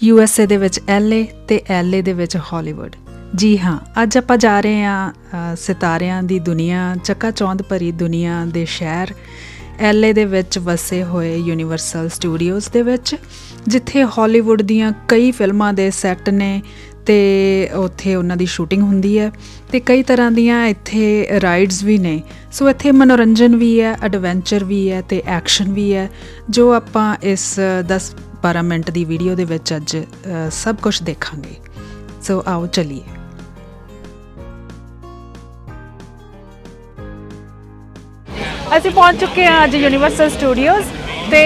U S A ਦੇ ਵਿੱਚ L A ਤੇ ਐਲ ਏ ਦੇ ਵਿੱਚ ਹਾਲੀਵੁੱਡ ਜੀ ਹਾਂ, ਅੱਜ ਆਪਾਂ ਜਾ ਰਹੇ ਹਾਂ ਸਿਤਾਰਿਆਂ ਦੀ ਦੁਨੀਆ, ਚੱਕਾ ਚੌਂਦ ਭਰੀ ਦੁਨੀਆ ਦੇ ਸ਼ਹਿਰ। ਐਲ ਏ ਦੇ ਵਿੱਚ ਵਸੇ ਹੋਏ ਯੂਨੀਵਰਸਲ ਸਟੂਡੀਓਜ਼ ਦੇ ਵਿੱਚ, ਜਿੱਥੇ ਹਾਲੀਵੁੱਡ ਦੀਆਂ ਕਈ ਫਿਲਮਾਂ ਦੇ ਸੈੱਟ ਨੇ ਤੇ ਉੱਥੇ ਉਹਨਾਂ ਦੀ ਸ਼ੂਟਿੰਗ ਹੁੰਦੀ ਹੈ ਤੇ ਕਈ ਤਰ੍ਹਾਂ ਦੀਆਂ ਇੱਥੇ ਰਾਈਡਸ ਵੀ ਨੇ। ਸੋ ਇੱਥੇ ਮਨੋਰੰਜਨ ਵੀ ਹੈ, ਐਡਵੈਂਚਰ ਵੀ ਹੈ ਤੇ ਐਕਸ਼ਨ ਵੀ ਹੈ, ਜੋ ਆਪਾਂ ਇਸ 10 12 ਮਿੰਟ ਦੀ ਵੀਡੀਓ ਦੇ ਵਿੱਚ ਅੱਜ ਸਭ ਕੁਝ ਦੇਖਾਂਗੇ। ਸੋ ਆਓ ਚਲਿਏ। ਅਸੀਂ ਪਹੁੰਚ ਚੁੱਕੇ ਹਾਂ ਅੱਜ ਯੂਨੀਵਰਸਲ ਸਟੂਡੀਓਜ਼ ਤੇ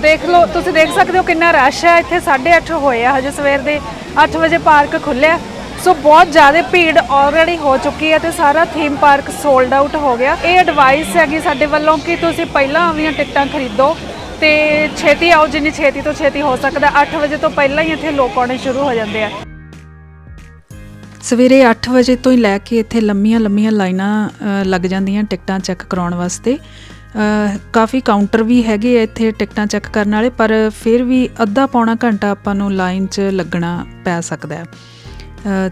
ਦੇਖ ਲਓ, ਤੁਸੀਂ ਦੇਖ ਸਕਦੇ ਹੋ ਕਿੰਨਾ ਰਸ਼ ਹੈ। ਇੱਥੇ 8:30 ਹੋਏ ਆ, ਹਜੇ ਸਵੇਰ ਦੇ 8 ਵਜੇ ਪਾਰਕ ਖੁੱਲਿਆ ਸੋ ਬਹੁਤ ਜ਼ਿਆਦਾ ਭੀੜ ਆਲਰੇਡੀ ਹੋ ਚੁੱਕੀ ਹੈ ਤੇ ਸਾਰਾ ਥੀਮ ਪਾਰਕ ਸੋਲਡ ਆਊਟ ਹੋ ਗਿਆ। ਇਹ ਐਡਵਾਈਸ ਹੈਗੀ ਸਾਡੇ ਵੱਲੋਂ ਕਿ ਤੁਸੀਂ ਪਹਿਲਾਂ ਆਵੀਆਂ ਟਿਕਟਾਂ ਖਰੀਦੋ। ਤੇ ਛੇਤੀ ਆਓ, ਜਿੰਨੀ ਛੇਤੀ ਤੋਂ ਛੇਤੀ ਹੋ ਸਕਦਾ 8 ਵਜੇ ਤੋਂ ਪਹਿਲਾਂ ਹੀ ਇੱਥੇ ਲੋਕ ਆਉਣੇ ਸ਼ੁਰੂ ਹੋ ਜਾਂਦੇ ਆ। ਸਵੇਰੇ 8 ਵਜੇ ਤੋਂ ਹੀ ਲੈ ਕੇ ਇੱਥੇ ਲੰਮੀਆਂ ਲੰਮੀਆਂ ਲਾਈਨਾਂ ਲੱਗ ਜਾਂਦੀਆਂ ਟਿਕਟਾਂ ਚੈੱਕ ਕਰਾਉਣ ਵਾਸਤੇ। ਕਾਫੀ ਕਾਊਂਟਰ ਵੀ ਹੈਗੇ ਆ ਇੱਥੇ ਟਿਕਟਾਂ ਚੈੱਕ ਕਰਨ ਵਾਲੇ, ਪਰ ਫਿਰ ਵੀ ਅੱਧਾ ਪੌਣਾ ਘੰਟਾ ਆਪਾਂ ਨੂੰ ਲਾਈਨ 'ਚ ਲੱਗਣਾ ਪੈ ਸਕਦਾ ਹੈ।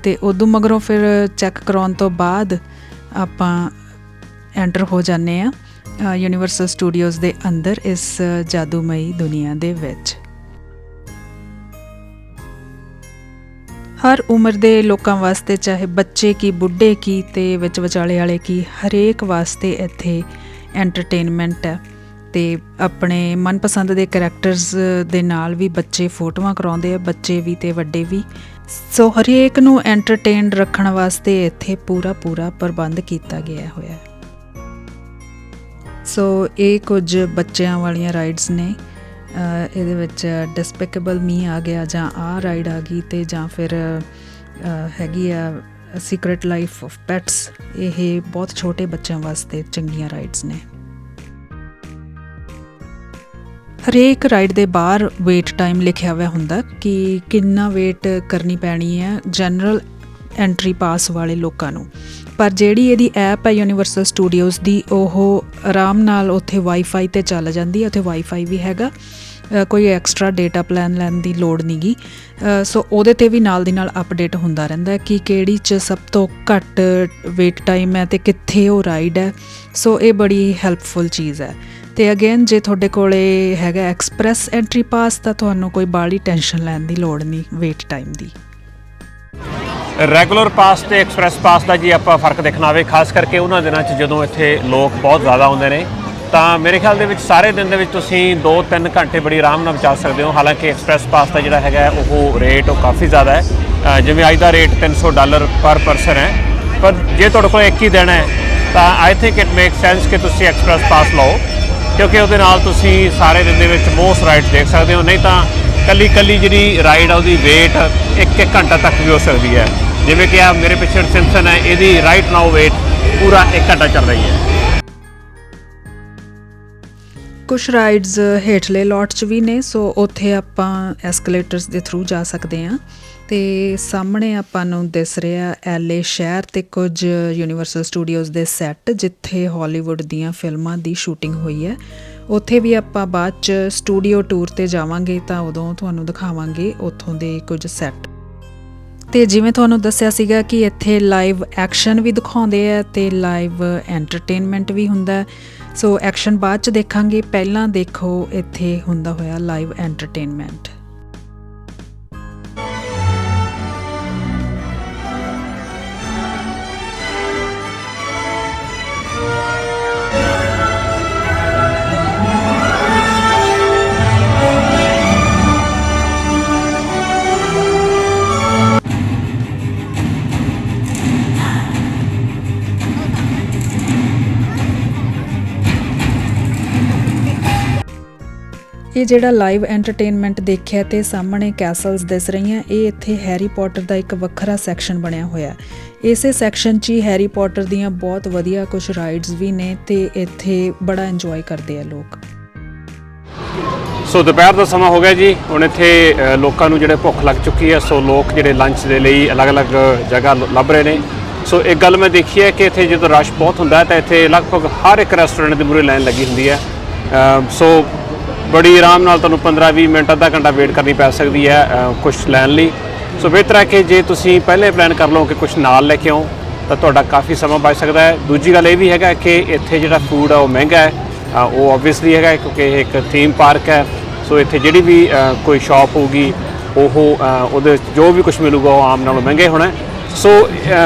ਤੇ ਉਦੋਂ ਮਗਰੋਂ ਫਿਰ ਚੈੱਕ ਕਰਾਉਣ ਤੋਂ ਬਾਅਦ ਆਪਾਂ ਐਂਟਰ ਹੋ ਜਾਂਦੇ ਆ। ਯੂਨੀਵਰਸਲ ਸਟੂਡੀਓਜ਼ ਦੇ ਅੰਦਰ ਇਸ ਜਾਦੂਮਈ ਦੁਨੀਆ ਦੇ ਵਿੱਚ। ਹਰ ਉਮਰ ਦੇ ਲੋਕਾਂ ਵਾਸਤੇ, ਚਾਹੇ ਬੱਚੇ ਕੀ, ਬੁੱਢੇ ਕੀ ਤੇ ਵਿੱਚ ਵਿਚਾਲੇ ਵਾਲੇ ਕੀ, ਹਰੇਕ ਵਾਸਤੇ ਇੱਥੇ ਐਂਟਰਟੇਨਮੈਂਟ ਹੈ। ਤੇ ਆਪਣੇ ਮਨਪਸੰਦ ਦੇ ਕੈਰੈਕਟਰਸ ਦੇ ਨਾਲ ਵੀ ਬੱਚੇ ਫੋਟੋਆਂ ਕਰਾਉਂਦੇ ਆ, ਬੱਚੇ ਵੀ ਤੇ ਵੱਡੇ ਵੀ। ਸੋ ਹਰੇਕ ਨੂੰ ਐਂਟਰਟੇਨ ਰੱਖਣ ਵਾਸਤੇ ਇੱਥੇ ਪੂਰਾ ਪੂਰਾ ਪ੍ਰਬੰਧ ਕੀਤਾ ਗਿਆ ਹੋਇਆ ਹੈ। ਸੋ ਇਹ ਕੁਝ ਬੱਚਿਆਂ ਵਾਲੀਆਂ ਰਾਈਡਸ ਨੇ। ਇਹਦੇ ਵਿੱਚ ਡਿਸਪੈਕੇਬਲ ਮੀ ਆ ਗਿਆ ਜਾਂ ਆ ਰਾਈਡ ਆ ਗਈ ਤੇ ਜਾਂ ਫਿਰ ਹੈਗੀ ਆ ਸੀਕ੍ਰੀਟ ਲਾਈਫ ਆਫ ਪੈਟਸ ਇਹ ਬਹੁਤ ਛੋਟੇ ਬੱਚਿਆਂ ਵਾਸਤੇ ਚੰਗੀਆਂ ਰਾਈਡਸ ਨੇ। ਹਰੇਕ ਰਾਈਡ ਦੇ ਬਾਹਰ ਵੇਟ ਟਾਈਮ ਲਿਖਿਆ ਹੋਇਆ ਹੁੰਦਾ ਕਿ ਕਿੰਨਾ ਵੇਟ ਕਰਨੀ ਪੈਣੀ ਹੈ। ਜਨਰਲ ਐਂਟਰੀ ਪਾਸ ਵਾਲੇ ਲੋਕਾਂ ਨੂੰ। ਪਰ ਜਿਹੜੀ ਇਹਦੀ ਐਪ ਹੈ ਯੂਨੀਵਰਸਲ ਸਟੂਡੀਓਜ਼ ਦੀ, ਉਹ ਆਰਾਮ ਨਾਲ ਉੱਥੇ ਵਾਈਫਾਈ ਤੇ ਚੱਲ ਜਾਂਦੀ ਹੈ, ਉੱਥੇ ਵਾਈਫਾਈ ਵੀ ਹੈਗਾ। ਕੋਈ ਐਕਸਟਰਾ ਡਾਟਾ ਪਲਾਨ ਲੈਣ ਦੀ ਲੋੜ ਨਹੀਂਗੀ। ਸੋ ਉਹਦੇ ਤੇ ਵੀ ਨਾਲ ਦੀ ਨਾਲ ਅਪਡੇਟ ਹੁੰਦਾ ਰਹਿੰਦਾ ਹੈ ਕਿ ਕਿਹੜੀ ਚ ਸਭ ਤੋਂ ਘੱਟ ਵੇਟ ਟਾਈਮ ਹੈ ਤੇ ਕਿੱਥੇ ਉਹ ਰਾਈਡ ਹੈ। ਸੋ ਇਹ ਬੜੀ ਹੈਲਪਫੁਲ ਚੀਜ਼ ਹੈ। ਤੇ ਅਗੇਨ ਜੇ ਤੁਹਾਡੇ ਕੋਲੇ ਹੈਗਾ ਐਕਸਪ੍ਰੈਸ ਐਂਟਰੀ ਪਾਸ ਤਾਂ ਤੁਹਾਨੂੰ ਕੋਈ ਬਾਹਲੀ ਟੈਨਸ਼ਨ ਲੈਣ ਦੀ ਲੋੜ ਨਹੀਂ ਵੇਟ ਟਾਈਮ ਦੀ। ਰੈਗੂਲਰ ਪਾਸ ਤੇ ਐਕਸਪ੍ਰੈਸ ਪਾਸ ਦਾ ਜੀ ਆਪਾਂ ਫ਼ਰਕ ਦੇਖਣਾ ਆਵੇ ਖਾਸ ਕਰਕੇ ਉਹਨਾਂ ਦਿਨਾਂ 'ਚ ਜਦੋਂ ਇੱਥੇ ਲੋਕ ਬਹੁਤ ਜ਼ਿਆਦਾ ਆਉਂਦੇ ਨੇ, ਤਾਂ ਮੇਰੇ ਖਿਆਲ ਦੇ ਵਿੱਚ ਸਾਰੇ ਦਿਨ ਦੇ ਵਿੱਚ ਤੁਸੀਂ 2-3 ਘੰਟੇ ਬੜੀ ਆਰਾਮ ਨਾਲ ਬਚਾ ਸਕਦੇ ਹੋ। ਹਾਲਾਂਕਿ ਐਕਸਪ੍ਰੈਸ ਪਾਸ ਦਾ ਜਿਹੜਾ ਹੈਗਾ, ਉਹ ਰੇਟ ਉਹ ਕਾਫੀ ਜ਼ਿਆਦਾ ਹੈ। ਜਿਵੇਂ ਅੱਜ ਦਾ ਰੇਟ 300 ਡਾਲਰ ਪਰ ਪਰਸਨ ਹੈ। ਪਰ ਜੇ ਤੁਹਾਡੇ ਕੋਲ ਇੱਕ ਹੀ ਦਿਨ ਹੈ, ਤਾਂ I think it make sense ਕਿ ਤੁਸੀਂ ਐਕਸਪ੍ਰੈਸ ਪਾਸ ਲਓ, ਕਿਉਂਕਿ ਉਹਦੇ ਨਾਲ ਤੁਸੀਂ ਸਾਰੇ ਦਿਨ ਦੇ ਵਿੱਚ ਮੋਸਟ ਰਾਈਡ ਦੇਖ ਸਕਦੇ ਹੋ। ਨਹੀਂ ਤਾਂ ਕੱਲੀ ਕੱਲੀ ਜਿਹੜੀ ਰਾਈਡ ਆ, ਉਹਦੀ ਵੇਟ ਇੱਕ ਇੱਕ ਘੰਟਾ ਤੱਕ ਵੀ ਹੋ ਸਕਦੀ ਹੈ। ਜਿਵੇਂ ਕਿ ਆ ਮੇਰੇ ਪਿੱਛੇ ਸਿੰਪਸਨ ਹੈ, ਇਹਦੀ ਰਾਈਟ ਨਾਓ ਵੇਟ ਪੂਰਾ 1 ਘੰਟਾ ਚੱਲ ਰਹੀ ਹੈ। ਕੁਝ ਰਾਈਡਸ ਹੇਠਲੇ ਲੋਟ 'ਚ ਵੀ ਨੇ, ਸੋ ਉੱਥੇ ਆਪਾਂ ਐਸਕੇਲੇਟਰਸ ਦੇ ਥਰੂ ਜਾ ਸਕਦੇ ਹਾਂ। ਤੇ ਸਾਹਮਣੇ ਆਪਾਂ ਨੂੰ ਦਿਸ ਰਿਹਾ ਐਲਏ ਸ਼ਹਿਰ ਤੇ ਕੁਝ ਯੂਨੀਵਰਸਲ ਸਟੂਡੀਓਜ਼ ਦੇ ਸੈੱਟ ਜਿੱਥੇ ਹਾਲੀਵੁੱਡ ਦੀਆਂ ਫਿਲਮਾਂ ਦੀ ਸ਼ੂਟਿੰਗ ਹੋਈ ਹੈ। ਉੱਥੇ ਵੀ ਆਪਾਂ ਬਾਅਦ 'ਚ ਸਟੂਡੀਓ ਟੂਰ ਤੇ ਜਾਵਾਂਗੇ ਤਾਂ ਉਦੋਂ ਤੁਹਾਨੂੰ ਦਿਖਾਵਾਂਗੇ ਉੱਥੋਂ ਦੇ ਕੁਝ ਸੈੱਟ ਤੇ ਜਿਵੇਂ ਤੁਹਾਨੂੰ ਦੱਸਿਆ ਸੀਗਾ ਕਿ ਇੱਥੇ ਲਾਈਵ ਐਕਸ਼ਨ ਵੀ ਦਿਖਾਉਂਦੇ ਆ ਤੇ ਲਾਈਵ ਐਂਟਰਟੇਨਮੈਂਟ ਵੀ ਹੁੰਦਾ ਸੋ ਐਕਸ਼ਨ ਬਾਅਦ ਚ ਦੇਖਾਂਗੇ। ਪਹਿਲਾਂ ਦੇਖੋ ਇੱਥੇ ਹੁੰਦਾ ਹੋਇਆ ਲਾਈਵ ਐਂਟਰਟੇਨਮੈਂਟ ਇਹ ਜਿਹੜਾ ਲਾਈਵ ਐਂਟਰਟੇਨਮੈਂਟ ਦੇਖਿਆ ਤੇ ਸਾਹਮਣੇ ਕੈਸਲਸ ਦਿਸ ਰਹੀਆਂ, ਇਹ ਇੱਥੇ ਹੈਰੀ ਪੋਟਰ ਦਾ ਇੱਕ ਵੱਖਰਾ ਸੈਕਸ਼ਨ ਬਣਿਆ ਹੋਇਆ ਇਸੇ ਸੈਕਸ਼ਨ 'ਚ ਹੀ ਹੈਰੀ ਪੋਟਰ ਦੀਆਂ ਬਹੁਤ ਵਧੀਆ ਕੁਝ ਰਾਈਡਸ ਵੀ ਨੇ ਤੇ ਇੱਥੇ ਬੜਾ ਇੰਜੋਏ ਕਰਦੇ ਆ ਲੋਕ। ਸੋ ਦੁਪਹਿਰ ਦਾ ਸਮਾਂ ਹੋ ਗਿਆ ਜੀ। ਹੁਣ ਇੱਥੇ ਲੋਕਾਂ ਨੂੰ ਜਿਹੜੇ ਭੁੱਖ ਲੱਗ ਚੁੱਕੀ ਹੈ, ਸੋ ਲੋਕ ਜਿਹੜੇ ਲੰਚ ਦੇ ਲਈ ਅਲੱਗ-ਅਲੱਗ ਜਗ੍ਹਾ ਲੱਭ ਰਹੇ ਨੇ। ਸੋ ਇੱਕ ਗੱਲ ਮੈਂ ਦੇਖੀ ਹੈ ਕਿ ਇੱਥੇ ਜਦੋਂ ਰਸ਼ ਬਹੁਤ ਹੁੰਦਾ ਹੈ, ਤਾਂ ਇੱਥੇ ਲਗਭਗ ਹਰ ਇੱਕ ਰੈਸਟੋਰੈਂਟ ਦੇ ਮੂਹਰੇ ਲਾਈਨ ਲੱਗੀ ਹੁੰਦੀ ਹੈ। ਸੋ ਬੜੀ ਆਰਾਮ ਨਾਲ ਤੁਹਾਨੂੰ 15-20 ਮਿੰਟ, ਅੱਧਾ ਘੰਟਾ ਵੇਟ ਕਰਨੀ ਪੈ ਸਕਦੀ ਹੈ ਕੁਝ ਲੈਣ ਲਈ। ਸੋ ਬਿਹਤਰ ਹੈ ਕਿ ਜੇ ਤੁਸੀਂ ਪਹਿਲੇ ਪਲਾਨ ਕਰ ਲਓ ਕਿ ਕੁਝ ਨਾਲ ਲੈ ਕੇ ਆਓ, ਤਾਂ ਤੁਹਾਡਾ ਕਾਫੀ ਸਮਾਂ ਬਚ ਸਕਦਾ ਹੈ। ਦੂਜੀ ਗੱਲ ਇਹ ਵੀ ਹੈਗਾ ਕਿ ਇੱਥੇ ਜਿਹੜਾ ਫੂਡ ਆ, ਉਹ ਮਹਿੰਗਾ ਹੈ। ਉਹ ਆਬਵੀਅਸਲੀ ਹੈਗਾ ਕਿਉਂਕਿ ਇਹ ਇੱਕ ਥੀਮ ਪਾਰਕ ਹੈ। ਸੋ ਇੱਥੇ ਜਿਹੜੀ ਵੀ ਕੋਈ ਸ਼ਾਪ ਹੋਊਗੀ, ਉਹ ਉਹਦੇ ਜੋ ਵੀ ਕੁਝ ਮਿਲੂਗਾ, ਉਹ ਆਮ ਨਾਲੋਂ ਮਹਿੰਗੇ ਹੋਣਾ ਸੋ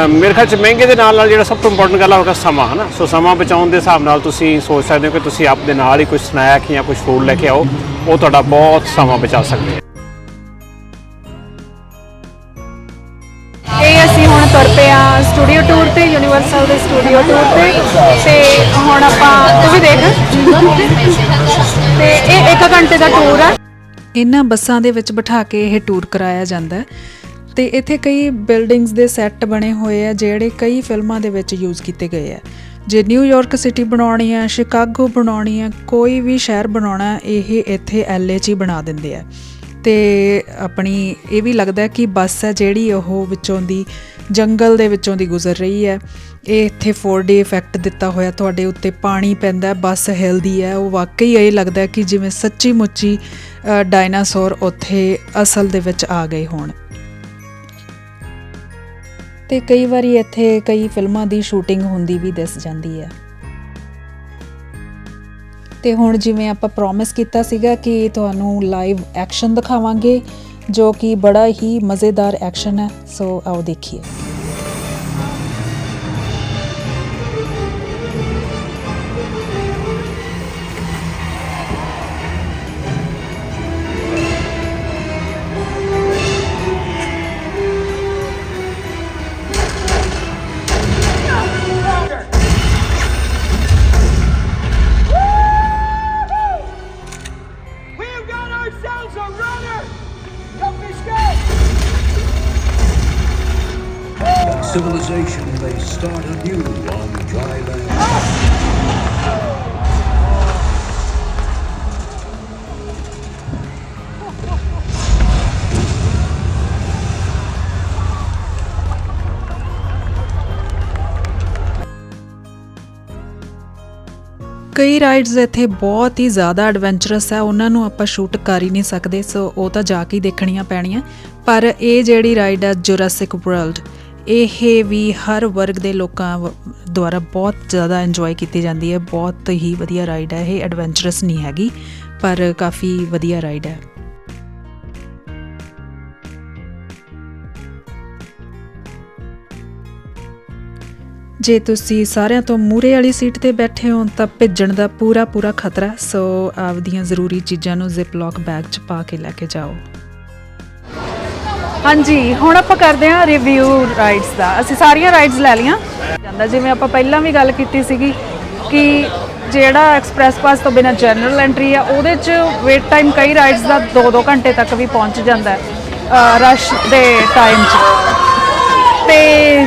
ਮੇਰੇ ਖਿਆਲ ਚ ਮਹਿੰਗੇ ਦੇ ਨਾਲ ਨਾਲ ਜਿਹੜਾ ਸਭ ਤੋਂ ਇੰਪੋਰਟੈਂਟ ਗੱਲ ਹੋਗਾ ਸਮਾਂ ਹਨਾ? ਸੋ ਸਮਾਂ ਬਚਾਉਣ ਦੇ ਹਿਸਾਬ ਨਾਲ ਤੁਸੀਂ ਸੋਚ ਸਕਦੇ ਹੋ ਕਿ ਤੁਸੀਂ ਆਪਦੇ ਨਾਲ ਹੀ ਕੁਝ ਸਨੈਕ ਜਾਂ ਕੁਝ ਫੂਡ ਲੈ ਕੇ ਆਓ ਉਹ ਤੁਹਾਡਾ ਬਹੁਤ ਸਮਾਂ ਬਚਾ ਸਕਦੇ ਹੈ ਇਹ ਅਸੀਂ ਹੁਣ ਤੁਰ ਪਏ ਆ ਸਟੂਡੀਓ ਟੂਰ ਤੇ ਯੂਨੀਵਰਸਲ ਦੇ ਸਟੂਡੀਓ ਟੂਰ ਤੇ। ਤੇ ਹੁਣ ਆਪਾਂ ਤੂੰ ਵੀ ਦੇਖ। ਤੇ ਇਹ 1 ਘੰਟੇ ਦਾ ਟੂਰ ਆ। ਇਹਨਾਂ ਬੱਸਾਂ ਦੇ ਵਿੱਚ ਬਿਠਾ ਕੇ ਇਹ ਟੂਰ ਕਰਾਇਆ ਜਾਂਦਾ ਹੈ। ਤੇ ਇੱਥੇ ਕਈ ਬਿਲਡਿੰਗਸ ਦੇ ਸੈੱਟ ਬਣੇ ਹੋਏ ਆ ਜਿਹੜੇ ਕਈ ਫਿਲਮਾਂ ਦੇ ਵਿੱਚ ਯੂਜ਼ ਕੀਤੇ ਗਏ ਆ। ਜੇ ਨਿਊਯਾਰਕ ਸਿਟੀ ਬਣਾਉਣੀ ਆ ਸ਼ਿਕਾਗੋ ਬਣਾਉਣੀ ਆ ਕੋਈ ਵੀ ਸ਼ਹਿਰ ਬਣਾਉਣਾ ਇਹ ਇੱਥੇ ਐਲਏ 'ਚ ਹੀ ਬਣਾ ਦਿੰਦੇ ਆ। ਤੇ ਆਪਣੀ ਇਹ ਵੀ ਲੱਗਦਾ ਕਿ ਬੱਸ ਹੈ ਜਿਹੜੀ ਉਹ ਵਿੱਚੋਂ ਦੀ ਜੰਗਲ ਦੇ ਵਿੱਚੋਂ ਦੀ ਗੁਜ਼ਰ ਰਹੀ ਹੈ ਇਹ ਇੱਥੇ 4D ਇਫੈਕਟ ਦਿੱਤਾ ਹੋਇਆ ਤੁਹਾਡੇ ਉੱਤੇ ਪਾਣੀ ਪੈਂਦਾ ਬੱਸ ਹਿਲਦੀ ਹੈ ਉਹ ਵਾਕਈ ਇਹ ਲੱਗਦਾ ਕਿ ਜਿਵੇਂ ਸੱਚੀ ਮੁੱਚੀ ਅ, ਡਾਇਨਾਸੌਰ ਉੱਥੇ ਅਸਲ ਦੇ ਵਿੱਚ ਆ ਗਏ ਹੋਣ। ਤੇ ਕਈ ਵਾਰੀ ਇੱਥੇ ਕਈ ਫਿਲਮਾਂ ਦੀ ਸ਼ੂਟਿੰਗ ਹੁੰਦੀ ਵੀ ਦਿਸ ਜਾਂਦੀ ਹੈ ਤੇ ਹੁਣ ਜਿਵੇਂ ਆਪਾਂ ਪ੍ਰੋਮਿਸ ਕੀਤਾ ਸੀਗਾ ਕਿ ਤੁਹਾਨੂੰ ਲਾਈਵ ਐਕਸ਼ਨ ਦਿਖਾਵਾਂਗੇ, ਜੋ ਕਿ ਬੜਾ ਹੀ ਮਜ਼ੇਦਾਰ ਐਕਸ਼ਨ ਹੈ, ਸੋ ਆਓ ਦੇਖੀਏ। Civilization may start anew on dry land. ਕਈ ਰਾਈਡਸ ਇੱਥੇ ਬਹੁਤ ਹੀ ਜ਼ਿਆਦਾ ਐਡਵੈਂਚਰਸ ਹੈ, ਉਹਨਾਂ ਨੂੰ ਆਪਾਂ ਸ਼ੂਟ ਕਰ ਹੀ ਨਹੀਂ ਸਕਦੇ ਸੋ ਉਹ ਤਾਂ ਜਾ ਕੇ ਹੀ ਦੇਖਣੀਆਂ ਪੈਣੀਆਂ ਪਰ ਇਹ ਜਿਹੜੀ ਰਾਈਡ ਹੈ ਜੁਰਾਸਿਕ ਵਰਲਡ ਇਹ ਵੀ ਹਰ ਵਰਗ ਦੇ ਲੋਕਾਂ ਵ- ਦੁਆਰਾ ਬਹੁਤ ਜ਼ਿਆਦਾ ਇੰਜੋਏ ਕੀਤੀ ਜਾਂਦੀ ਹੈ। ਬਹੁਤ ਹੀ ਵਧੀਆ ਰਾਈਡ ਹੈ। ਇਹ ਐਡਵੈਂਚਰਸ ਨਹੀਂ ਹੈਗੀ, ਪਰ ਕਾਫੀ ਵਧੀਆ ਰਾਈਡ ਹੈ। ਜੇ ਤੁਸੀਂ ਸਾਰਿਆਂ ਤੋਂ ਮੂਰੇ ਵਾਲੀ ਸੀਟ ਤੇ ਬੈਠੇ ਹੋ, ਤਾਂ ਭਿੱਜਣ ਦਾ ਪੂਰਾ ਪੂਰਾ ਖਤਰਾ, ਸੋ ਆਪਦੀਆਂ ਜ਼ਰੂਰੀ ਚੀਜ਼ਾਂ ਨੂੰ ਜ਼ਿਪ ਲੌਕ ਬੈਗ 'ਚ ਪਾ ਕੇ ਲੈ ਕੇ ਜਾਓ। ਹਾਂਜੀ, ਹੁਣ ਆਪਾਂ ਕਰਦੇ ਹਾਂ ਰਿਵਿਊ ਰਾਈਡਸ ਦਾ। ਅਸੀਂ ਸਾਰੀਆਂ ਰਾਈਡਸ ਲੈ ਲਈਆਂ। ਜਾਂਦਾ ਜਿਵੇਂ ਆਪਾਂ ਪਹਿਲਾਂ ਵੀ ਗੱਲ ਕੀਤੀ ਸੀਗੀ ਕਿ ਜਿਹੜਾ ਐਕਸਪ੍ਰੈਸ ਪਾਸ ਤੋਂ ਬਿਨਾ ਜਨਰਲ ਐਂਟਰੀ ਆ, ਉਹਦੇ 'ਚ ਵੇਟ ਟਾਈਮ ਕਈ ਰਾਈਡਸ ਦਾ 2-2 ਘੰਟੇ ਤੱਕ ਵੀ ਪਹੁੰਚ ਜਾਂਦਾ ਹੈ ਰਸ਼ ਦੇ ਟਾਈਮ 'ਚ। ਤੇ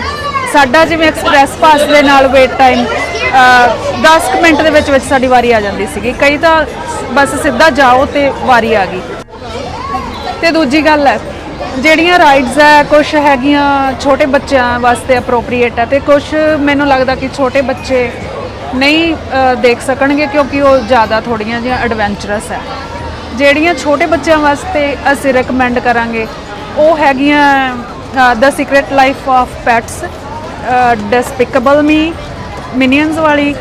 ਸਾਡਾ ਜਿਵੇਂ ਐਕਸਪ੍ਰੈਸ ਪਾਸ ਦੇ ਨਾਲ ਵੇਟ ਟਾਈਮ 10 ਕੁ ਮਿੰਟ ਦੇ ਵਿੱਚ ਵਿੱਚ ਸਾਡੀ ਵਾਰੀ ਆ ਜਾਂਦੀ ਸੀਗੀ। ਕਈ ਤਾਂ ਬਸ ਸਿੱਧਾ ਜਾਓ ਤੇ ਵਾਰੀ ਆ ਗਈ। ਤੇ ਦੂਜੀ ਗੱਲ ਹੈ ਜਿਹੜੀਆਂ ਰਾਈਡਸ ਹੈ ਕੁਝ ਹੈਗੀਆਂ ਛੋਟੇ ਬੱਚਿਆਂ ਵਾਸਤੇ ਅਪਰੋਪਰੀਏਟ ਹੈ ਤੇ ਕੁਝ ਮੈਨੂੰ ਲੱਗਦਾ ਕਿ ਛੋਟੇ ਬੱਚੇ ਨਹੀਂ ਅ, ਦੇਖ ਸਕਣਗੇ ਕਿਉਂਕਿ ਉਹ ਜ਼ਿਆਦਾ ਥੋੜੀਆਂ ਜਿਹੀਆਂ ਐਡਵੈਂਚਰਸ ਹੈ ਜਿਹੜੀਆਂ ਛੋਟੇ ਬੱਚਿਆਂ ਵਾਸਤੇ ਅਸੀਂ ਰეკਮੈਂਡ ਕਰਾਂਗੇ ਉਹ ਹੈਗੀਆਂ the secret life of pets despicable me minions ਵਾਲੀ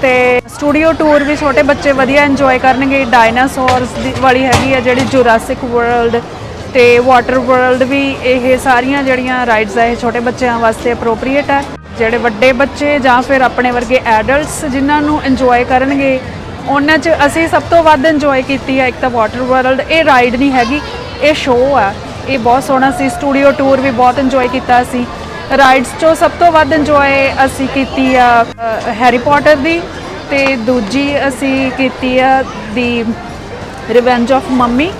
ਤੇ ਸਟੂਡੀਓ ਟੂਰ ਵੀ ਛੋਟੇ ਬੱਚੇ ਵਧੀਆ ਇੰਜੋਏ ਕਰਨਗੇ। ਡਾਇਨਾਸੌਰਸ ਦੀ ਵਾਲੀ ਹੈਗੀ ਹੈ ਜਿਹੜੀ ਜੁਰਾਸਿਕ ਵਰਲਡ ਤੇ ਵਾਟਰ ਵਰਲਡ ਵੀ ਇਹ ਸਾਰੀਆਂ ਜਿਹੜੀਆਂ ਰਾਈਡਸ ਆ, ਇਹ ਛੋਟੇ ਬੱਚਿਆਂ ਵਾਸਤੇ ਅਪਰੋਪਰੀਏਟ ਹੈ ਜਿਹੜੇ ਵੱਡੇ ਬੱਚੇ ਜਾਂ ਫਿਰ ਆਪਣੇ ਵਰਗੇ ਐਡਲਟਸ ਜਿਨ੍ਹਾਂ ਨੂੰ ਇੰਜੋਏ ਕਰਨਗੇ, ਉਹਨਾਂ 'ਚ ਅਸੀਂ ਸਭ ਤੋਂ ਵੱਧ ਇੰਜੋਏ ਕੀਤੀ ਹੈ ਇੱਕ ਤਾਂ ਵਾਟਰ ਵਰਲਡ ਇਹ ਰਾਈਡ ਨਹੀਂ ਹੈਗੀ, ਇਹ ਸ਼ੋਅ ਆ। ਇਹ ਬਹੁਤ ਸੋਹਣਾ ਸੀ ਸਟੂਡੀਓ ਟੂਰ ਵੀ ਬਹੁਤ ਇੰਜੋਏ ਕੀਤਾ ਅਸੀਂ ਰਾਈਡਸ 'ਚੋਂ ਸਭ ਤੋਂ ਵੱਧ ਇੰਜੋਏ ਅਸੀਂ ਕੀਤੀ ਆ ਹੈਰੀ ਪੋਟਰ ਦੀ ਤੇ ਦੂਜੀ ਅਸੀਂ ਕੀਤੀ ਆ ਦੀ ਰਿਵੈਂਜ ਆਫ ਮੰਮੀ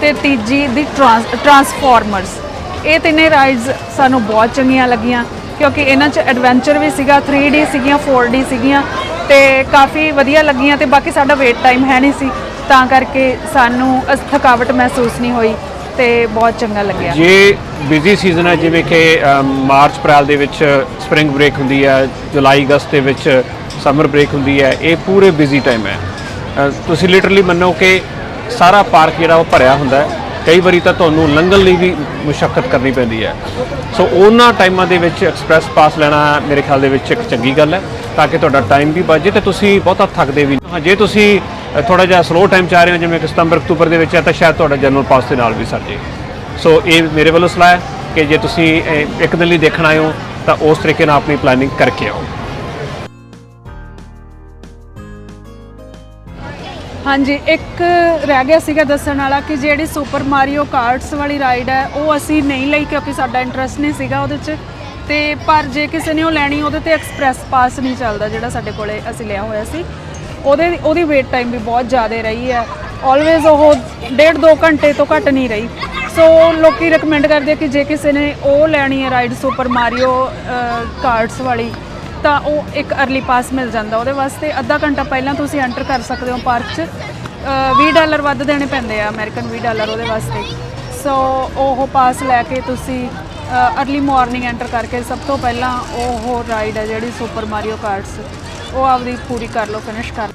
ਤੇ ਤੀਜੀ ਦੀ ਟਰਾਂਸਫਾਰਮਰਸ ਇਹ ਤਿੰਨੇ ਰਾਈਡਸ ਸਾਨੂੰ ਬਹੁਤ ਚੰਗੀਆਂ ਲੱਗੀਆਂ, ਕਿਉਂਕਿ ਇਹਨਾਂ 'ਚ ਐਡਵੈਂਚਰ ਵੀ ਸੀਗਾ 3D ਸੀਗੀਆਂ 4D ਸੀਗੀਆਂ, ਤੇ ਕਾਫੀ ਵਧੀਆ ਲੱਗੀਆਂ ਤੇ ਬਾਕੀ ਸਾਡਾ ਵੇਟ ਟਾਈਮ ਹੈ ਨਹੀਂ ਸੀ, ਤਾਂ ਕਰਕੇ ਸਾਨੂੰ ਥਕਾਵਟ ਮਹਿਸੂਸ ਨਹੀਂ ਹੋਈ ਤੇ ਬਹੁਤ ਚੰਗਾ ਲੱਗਿਆ। ਜੇ ਬਿਜ਼ੀ ਸੀਜ਼ਨ ਹੈ, ਜਿਵੇਂ ਕਿ ਮਾਰਚ, ਅਪ੍ਰੈਲ ਦੇ ਵਿੱਚ ਸਪ੍ਰਿੰਗ ਬ੍ਰੇਕ ਹੁੰਦੀ ਹੈ, ਜੁਲਾਈ, ਅਗਸਤ ਦੇ ਵਿੱਚ ਸਮਰ ਬ੍ਰੇਕ ਹੁੰਦੀ ਹੈ, ਇਹ ਪੂਰੇ ਬਿਜ਼ੀ ਟਾਈਮ ਹੈ। ਤੁਸੀਂ ਲਿਟਰਲੀ ਮੰਨੋ ਕਿ ਸਾਰਾ ਪਾਰਕ ਜਿਹੜਾ ਉਹ ਭਰਿਆ ਹੁੰਦਾ ਹੈ। ਕਈ ਵਾਰੀ ਤਾਂ ਤੁਹਾਨੂੰ ਲੰਘਣ ਲਈ ਵੀ ਮੁਸ਼ਕਲ ਕਰਨੀ ਪੈਂਦੀ ਹੈ। ਸੋ ਉਹਨਾਂ ਟਾਈਮਾਂ ਦੇ ਵਿੱਚ ਐਕਸਪ੍ਰੈਸ ਪਾਸ ਲੈਣਾ ਮੇਰੇ ਖਿਆਲ ਦੇ ਵਿੱਚ ਇੱਕ ਚੰਗੀ ਗੱਲ ਹੈ, ਤਾਂ ਕਿ ਤੁਹਾਡਾ ਟਾਈਮ ਵੀ ਬਚ ਜੇ ਤੇ ਤੁਸੀਂ ਬਹੁਤਾ ਥੱਕਦੇ ਵੀ ਹਾਂ, ਜੇ ਤੁਸੀਂ ਥੋੜਾ ਜਿਹਾ ਸਲੋ ਟਾਈਮ ਚਾਹ ਰਹੇ ਹੋ, ਜਿਵੇਂ ਕਿ ਸਤੰਬਰ, ਅਕਤੂਬਰ ਦੇ ਵਿੱਚ ਹੈ, ਤਾਂ ਸ਼ਾਇਦ ਤੁਹਾਡਾ ਜਨਰਲ ਪਾਸ ਦੇ ਨਾਲ ਵੀ ਸਰ ਜੇ। ਸੋ ਇਹ ਮੇਰੇ ਵੱਲੋਂ ਸਲਾਹ ਹੈ ਕਿ ਜੇ ਤੁਸੀਂ ਇੱਕ ਦਿਨ ਲਈ ਦੇਖਣ ਆਏ ਹੋ, ਤਾਂ ਉਸ ਤਰੀਕੇ ਨਾਲ ਆਪਣੀ ਪਲੈਨਿੰਗ ਕਰਕੇ ਆਓ। ਹਾਂਜੀ, ਇੱਕ ਰਹਿ ਗਿਆ ਸੀਗਾ ਦੱਸਣ ਵਾਲਾ ਕਿ ਜਿਹੜੀ ਸੁਪਰ ਮਾਰੀਓ ਕਾਰਟਸ ਵਾਲੀ ਰਾਈਡ ਹੈ, ਉਹ ਅਸੀਂ ਨਹੀਂ ਲਈ ਕਿਉਂਕਿ ਸਾਡਾ ਇੰਟਰਸਟ ਨਹੀਂ ਸੀਗਾ ਉਹਦੇ 'ਚ। ਤੇ ਪਰ ਜੇ ਕਿਸੇ ਨੇ ਉਹ ਲੈਣੀ, ਉਹਦੇ ਤੇ ਐਕਸਪ੍ਰੈਸ ਪਾਸ ਨਹੀਂ ਚੱਲਦਾ ਜਿਹੜਾ ਸਾਡੇ ਕੋਲੇ ਅਸੀਂ ਲਿਆ ਹੋਇਆ ਸੀ। ਉਹਦੇ, ਉਹਦੀ ਵੇਟ ਟਾਈਮ ਵੀ ਬਹੁਤ ਜ਼ਿਆਦਾ ਰਹੀ ਹੈ। ਆਲਵੇਜ਼ ਉਹ ਡੇਢ ਦੋ ਘੰਟੇ ਤੋਂ ਘੱਟ ਨਹੀਂ ਰਹੀ। ਸੋ ਲੋਕੀ ਰეკਮੈਂਡ ਕਰਦੇ ਕਿ ਜੇ ਕਿਸੇ ਨੇ ਉਹ ਲੈਣੀ ਹੈ ਰਾਈਡ ਸੁਪਰ ਮਾਰੀਓ ਕਾਰਟਸ ਵਾਲੀ ਤਾਂ ਉਹ ਇੱਕ ਅਰਲੀ ਪਾਸ ਮਿਲ ਜਾਂਦਾ ਉਹਦੇ ਵਾਸਤੇ। ਅੱਧਾ ਘੰਟਾ ਪਹਿਲਾਂ ਤੁਸੀਂ ਐਂਟਰ ਕਰ ਸਕਦੇ ਹੋ ਪਾਰਕ 'ਚ। ਅ, 20 ਡਾਲਰ ਵੱਧ ਦੇਣੇ ਪੈਂਦੇ ਆ ਅਮਰੀਕਨ 20 ਡਾਲਰ ਉਹਦੇ ਵਾਸਤੇ। ਸੋ ਉਹ ਪਾਸ ਲੈ ਕੇ ਤੁਸੀਂ ਅਰਲੀ ਮਾਰਨਿੰਗ ਐਂਟਰ ਕਰਕੇ ਸਭ ਤੋਂ ਪਹਿਲਾਂ ਉਹ ਰਾਈਡ ਹੈ ਜਿਹੜੀ ਸੁਪਰ ਮਾਰੀਓ ਕਾਰਟਸ ਉਹ ਆਪਦੀ ਪੂਰੀ ਕਰ ਲਓ ਫਿਨਿਸ਼ ਕਰ